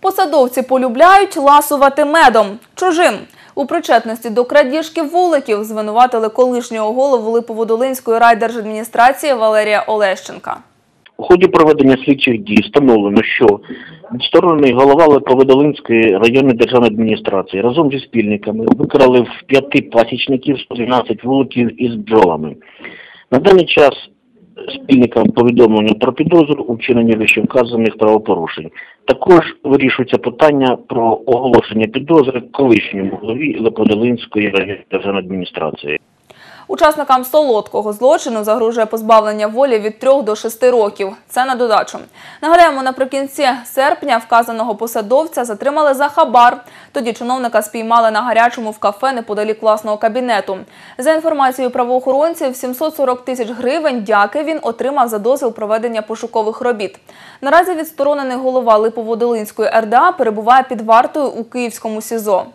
Посадовці полюбляють ласувати медом чужим. У причетності до крадіжки вуликів звинуватили колишнього голову Липоводолинської райдержадміністрації Валерія Олещенка. У ході проведення слідчих дій встановлено, що відсторонений голова Липоводолинської районної державної адміністрації разом зі спільниками викрали в п'яти пасічників 112 вуликів із бджолами. На даний час спільникам повідомлення про підозру у вчиненні вищевказаних правопорушень. Також вирішується питання про оголошення підозри колишньому голові Леподолинської районної державної адміністрації. Учасникам солодкого злочину загрожує позбавлення волі від 3 до 6 років. Це на додачу. Нагадаємо, наприкінці серпня вказаного посадовця затримали за хабар. Тоді чиновника спіймали на гарячому в кафе неподалік власного кабінету. За інформацією правоохоронців, 740 тисяч гривень дяки він отримав за дозвіл проведення пошукових робіт. Наразі відсторонений голова Липоводолинської РДА перебуває під вартою у Київському СІЗО.